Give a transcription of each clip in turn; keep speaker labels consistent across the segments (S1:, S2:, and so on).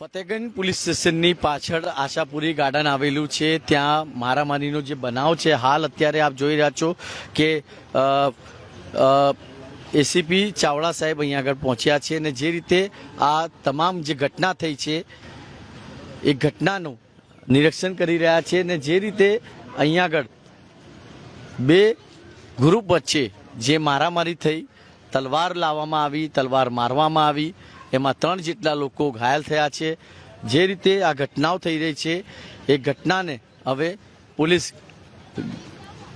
S1: Fatehganj police સ્ટેશનની પાછળ Ashapuri garden આવેલું છે. ત્યાં મારામારીનો જે બનાવ છે, હાલ અત્યારે આપ જોઈ રહ્યા છો કે એસીપી ચાવડા સાહેબ અહીંયા આગળ પહોંચ્યા છે અને જે રીતે આ તમામ જે ઘટના થઈ છે, એ ઘટનાનું નિરીક્ષણ કરી રહ્યા છે અને જે રીતે અહીંયા આગળ બે ગ્રુપ વચ્ચે જે મારામારી થઈ, તલવાર લાવવામાં આવી, તલવાર મારવામાં આવી એમાં ત્રણ જેટલા લોકો ઘાયલ થયા છે. જે રીતે આ ઘટનાઓ થઈ રહી છે, એ ઘટનાને હવે પોલીસ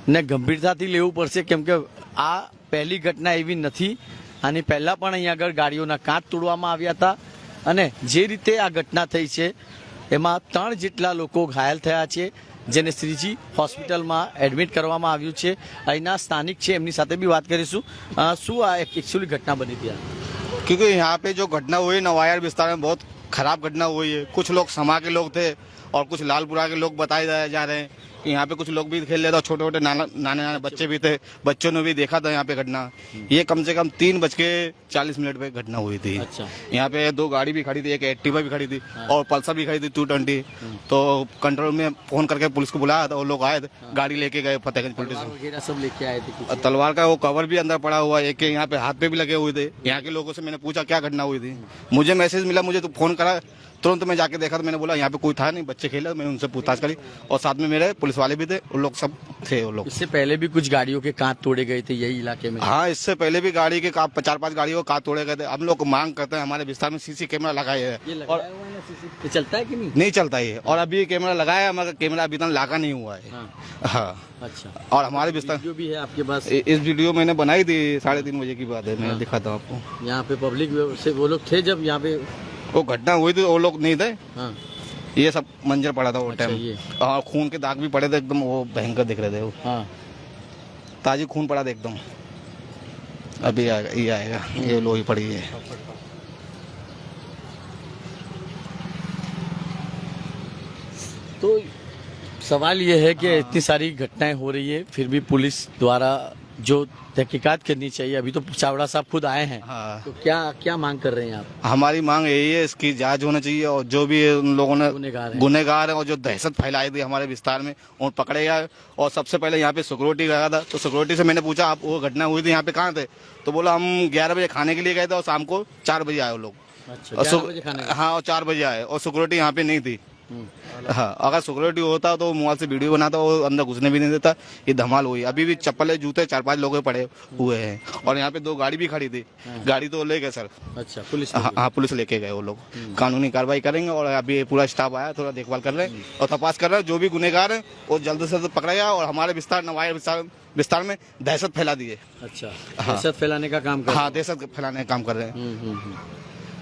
S1: ને ગંભીરતાથી લેવું પડશે, કેમ કે આ પહેલી ઘટના એવી નથી. આની પહેલાં પણ અહીં આગળ ગાડીઓના કાચ તોડવામાં આવ્યા હતા. અને જે રીતે આ ઘટના થઈ છે, એમાં ત્રણ જેટલા લોકો ઘાયલ થયા છે, જેને શ્રીજી હોસ્પિટલમાં એડમિટ કરવામાં આવ્યું છે. અહીંના સ્થાનિક છે, એમની સાથે બી વાત કરીશું. શું આ એકચ્યુઅલી ઘટના બની હતી?
S2: क्योंकि यहाँ पे जो घटना हुई नवायर विस्तार में बहुत खराब घटना हुई है कुछ लोग समा के लोग थे और कुछ लालपुरा के लोग बताए जा जा रहे हैं कि यहाँ पे कुछ लोग भी खेल रहे थे छोटे छोटे नाना नाने नाने बच्चे भी थे। बच्चों ने भी देखा था यहाँ पे घटना। ये कम से कम तीन बज के चालीस मिनट पे घटना हुई थी।
S1: अच्छा।
S2: यहाँ पे दो गाड़ी भी खड़ी थी एक एक्टिवा भी खड़ी थी और पल्सर भी खड़ी थी टू ट्वेंटी। तो कंट्रोल में फ़ोन करके पुलिस को बुलाया था वो लोग आए थे गाड़ी लेके गए फतेहगंज पुलिस
S1: सब लेके आए थे
S2: तलवार का वो कवर भी अंदर पड़ा हुआ एक के यहाँ पे हाथ पे भी लगे हुए थे। यहाँ के लोगों से मैंने पूछा क्या घटना हुई थी? मुझे मैसेज मिला मुझे तो फ़ोन करा तुरंत मैं जाके देखा तो मैंने बोला यहाँ पे कोई था नहीं बच्चे खेले मैंने उनसे पूछताछ करी और साथ में मेरे पुलिस वाले भी थे वो लोग सब थे वो लोग।
S1: इससे पहले भी कुछ गाड़ियों के कांच तोड़े गए थे यही इलाके में?
S2: हाँ इससे पहले भी गाड़ी के का- चार पाँच गाड़ियों को काट तोड़े गए थे। हम लोग मांग करते हैं हमारे विस्तार में सीसी कैमरा लगाए है। और
S1: है चलता है कि नहीं?
S2: नहीं चलता ये। और अभी कैमरा लगाया है मगर कैमरा अभी तक लागा नहीं हुआ है।
S1: हाँ।
S2: हाँ।
S1: अच्छा।
S2: और हमारे विस्तार
S1: वीडियो भी है आपके पास?
S2: इस वीडियो मैंने बनाई थी साढ़े तीन बजे की बात है मैं दिखाता हूँ आपको।
S1: यहाँ पे पब्लिक से वो लोग थे जब यहाँ पे
S2: वो घटना हुई थी वो लोग नहीं थे।
S1: हाँ।
S2: ये सब मंजर पड़ा था वो
S1: अच्छा,
S2: टाइम
S1: ये।
S2: और खून के दाग भी पड़े थे एकदम वो भयंकर दिख रहे थे वो।
S1: हाँ।
S2: ताजी खून पड़ा था एकदम। अभी आएगा ये आएगा ये लोही पड़ी है।
S1: तो सवाल ये है कि इतनी सारी घटनाएँ हो रही है फिर भी पुलिस द्वारा जो तहकीकात करनी चाहिए अभी तो चावड़ा साहब खुद आए हैं।
S2: हाँ।
S1: तो क्या क्या मांग कर रहे हैं आप?
S2: हमारी मांग यही है इसकी जाँच होना चाहिए और जो भी उन लोगों ने
S1: गुनहगार हैं।
S2: गुनेगार है और जो दहशत फैलाई थी हमारे विस्तार में उन पकड़े गए और सबसे पहले यहाँ पे सिक्योरिटी गया था तो सिक्योरिटी से मैंने पूछा आप वो घटना हुई थी यहाँ पे कहाँ थे? तो बोला हम ग्यारह बजे खाने के लिए गए थे और शाम को चार बजे आए वो लोग।
S1: अच्छा
S2: और
S1: 11 खाने
S2: हाँ और चार बजे आए और सिक्योरिटी यहाँ पे नहीं थी। हाँ अगर सिक्योरिटी होता तो मोबाइल से वीडियो बनाता वो अंदर घुसने भी नहीं देता। ये धमाल हुई। अभी भी चप्पल जूते चार पाँच लोग पड़े हुए हैं। और यहाँ पे दो गाड़ी भी खड़ी थी। गाड़ी तो ले गए सर।
S1: अच्छा पुलिस
S2: हाँ, हाँ पुलिस लेके गए वो लोग। हम्म। कानूनी कार्रवाई करेंगे और अभी पूरा स्टाफ आया थोड़ा देखभाल कर रहे हैं हम्म। और तपास कर रहे हैं। जो भी गुनेगार है वो जल्द से जल्द पकड़ाया और हमारे विस्तार नवाए विस्तार विस्तार में दहशत फैला दिए।
S1: अच्छा हाँ। दहशत फैलाने का काम
S2: हाँ दहशत फैलाने का काम कर रहे हैं।
S1: हम्म,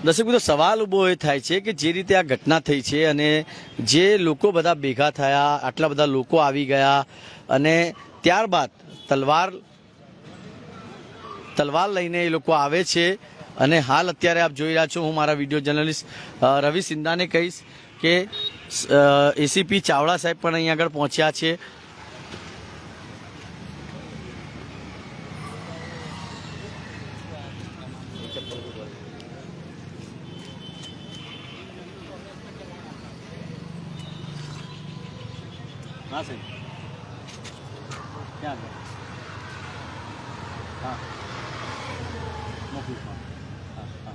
S1: દર્શક મિત્રો, સવાલ ઊભો એ થાય છે કે જે રીતે આ ઘટના થઈ છે અને જે લોકો બધા ભેગા થયા, આટલા બધા લોકો આવી ગયા અને ત્યારબાદ તલવાર તલવાર લઈને એ લોકો આવે છે અને હાલ અત્યારે આપ જોઈ રહ્યા છો, હું મારા વીડિયો જર્નલિસ્ટ રવિ સિંધાને કહીશ કે એસીપી ચાવડા સાહેબ પણ અહીં આગળ પહોંચ્યા છે. હા સાહેબ ક્યાં આગળ હા. મોકલું હા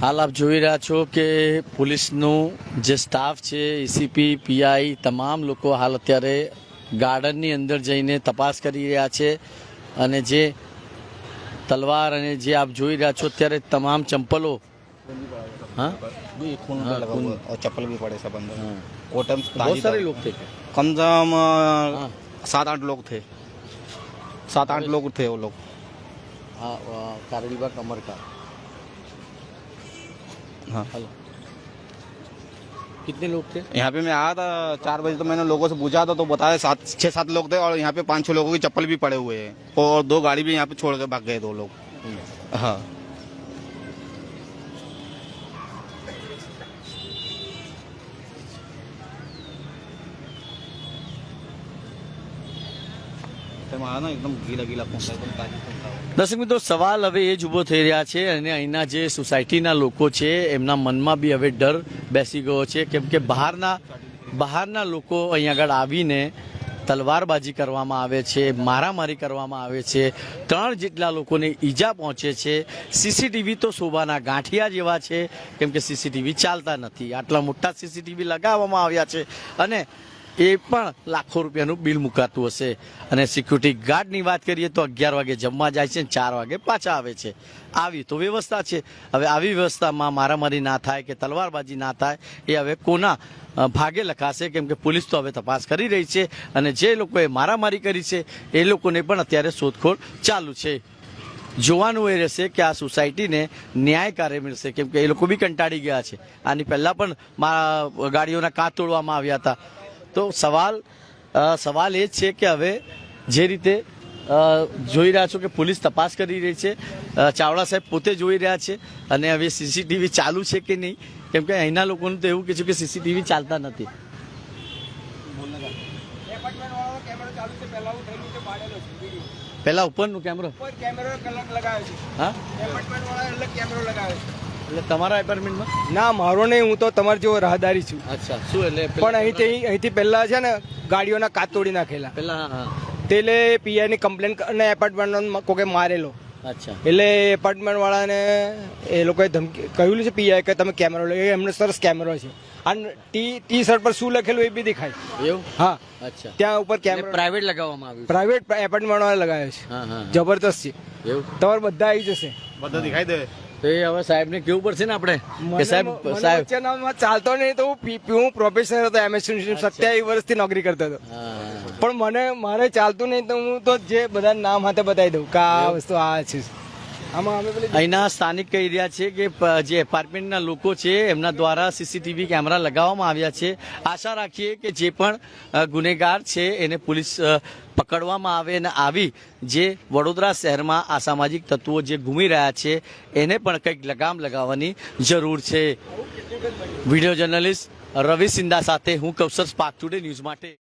S1: હાલ આપ જોઈ રહ્યા છો કે પોલીસનું જે સ્ટાફ છે એસીપી પીઆઈ તમામ લોકો હાલ અત્યારે ગાર્ડનની અંદર જઈને તપાસ કરી રહ્યા છે અને જે તલવાર અને જે આપ જોઈ રહ્યા છો, અત્યારે તમામ ચંપલો हाँ?
S2: खून
S1: हाँ,
S2: लगा हुआ और चप्पल भी पड़े सब अंदर।
S1: हाँ।
S2: वो
S1: बहुत सारे लोग थे।
S2: कम से कम
S1: हाँ।
S2: सात आठ लोग थे। सात आठ लोग थे वो लोग।
S1: हाँ कारेलीबाग कमर का।
S2: हाँ।
S1: हेलो। कितने लोग थे?
S2: यहाँ पे मैं आया था चार बजे तो मैंने लोगों से पूछा था तो बताया सात छह सात लोग थे और यहाँ पे पाँच छह लोगों की चप्पल भी पड़े हुए हैं। और दो गाड़ी भी यहाँ पे छोड़ के भाग गए दो लोग। हाँ। આવે એકદમ ગીલા ગીલા પહોંચતા એકદમ તાજી પહોંચતા
S1: દર્શક મિત્રો, સવાલ હવે એ જ ઊભો થઈ રહ્યા છે અને અહીંના જે સોસાયટીના લોકો છે, એમના મનમાં બી હવે ડર બેસી ગયો છે. કેમ કે બહારના બહારના લોકો અહીં આગળ આવીને તલવારબાજી કરવામાં આવે છે, મારામારી કરવામાં આવે છે. ત્રણ જેટલા લોકોને ઈજા પહોંચે છે. સીસીટીવી તો શોભાના ગાંઠિયા જેવા છે. કેમ કે સીસીટીવી ચાલતા નથી. આટલા મોટા સીસીટીવી લગાવવામાં આવ્યા છે. અને એ પણ લાખો રૂપિયાનું બિલ મુકાતું હશે. અને સિક્યુરિટી ગાર્ડની વાત કરીએ તો અગિયાર વાગે જમવા જાય છે અને ચાર વાગે પાછા આવે છે. આવી તો વ્યવસ્થા છે. હવે આવી વ્યવસ્થામાં મારામારી ના થાય કે તલવારબાજી ના થાય, એ હવે કોના ભાગે લખાશે? કેમ કે પોલીસ તો હવે તપાસ કરી રહી છે અને જે લોકોએ મારામારી કરી છે, એ લોકોને પણ અત્યારે શોધખોળ ચાલુ છે. જોવાનું એ રહેશે કે આ સોસાયટીને ન્યાય કાર્ય મળશે. કેમ કે એ લોકો બી કંટાળી ગયા છે. આની પહેલાં પણ મા- ગાડીઓના કાં તોડવામાં આવ્યા હતા. તો સવાલ સવાલ એ છે કે હવે જે રીતે જોઈ રહ્યા છો કે પોલીસ તપાસ કરી રહી છે ચાવડા સાહેબ પોતે જોઈ રહ્યા છે અને હવે સીસીટીવી ચાલુ છે કે નહીં? કેમ કે અહીંના લોકોનું તો એવું કહે છે કે સીસીટીવી ચાલતા નથી.
S3: પહેલા
S1: ઉપરનું કેમેરો? હા?
S3: કેમેરો લગાવ્યો છે.
S1: એટલે તમારા એપાર્ટમેન્ટમાં
S3: ના મારો નહીં હું તો તમારી જેવો રાહદારી છું.
S1: અચ્છા શું એટલે
S3: પણ અહીંથી અહીંથી પહેલા છે ને ગાડીઓના કાચ તોડી નાખેલા.
S1: પહેલા હા.
S3: તેલે પીઆઈની કમ્પ્લેન અને એપાર્ટમેન્ટનો કોકે મારેલો.
S1: અચ્છા.
S3: એટલે એપાર્ટમેન્ટ વાળાને એ લોકોએ ધમકી કહ્યું છે પીઆઈ કે તમે કેમેરો લો. એ એમને સરસ કેમેરો છે. અને ટી ટી શર્ટ પર શું લખેલું એ બી દેખાય.
S1: એવું?
S3: હા.
S1: અચ્છા.
S3: ત્યાં ઉપર કેમેરો
S1: પ્રાઇવેટ લગાવવામાં આવ્યું
S3: પ્રાઇવેટ એપાર્ટમેન્ટ વાળા લગાવ્યો છે.
S1: હા હા.
S3: જબરદસ્ત છે.
S1: એવું?
S3: તમારે બધા આવી જશે.
S2: બધા દેખાય દે.
S1: તો એ હવે સાહેબને કેવું પડશે ને આપણે? કે સાહેબ સાહેબ
S3: ચાલતો નહીં તો હું પ્રોફેસર હતો એમએસ સત્યાવીસ વર્ષથી નોકરી કરતો હતો. પણ મને મારે ચાલતું નહીં તો હું તો જે બધા નામ હાથે બતાવી દઉં કે આ વસ્તુ આ છે.
S1: અહીંના સ્થાનિક કહી રહ્યા છે કે જે એપાર્ટમેન્ટના લોકો છે એમના દ્વારા સીસીટીવી કેમેરા લગાવવામાં આવ્યા છે. આશા રાખીએ કે જે પણ ગુનેગાર છે એને પોલીસ પકડવામાં આવે અને આવી જે વડોદરા શહેરમાં આ સામાજિક તત્વો જે ઘૂમી રહ્યા છે એને પણ કંઈક લગામ લગાવવાની જરૂર છે. વીડિયો જર્નલિસ્ટ રવિ સિંધા સાથે હું કૌશલ સ્પાર્ક ટુડે ન્યૂઝ માટે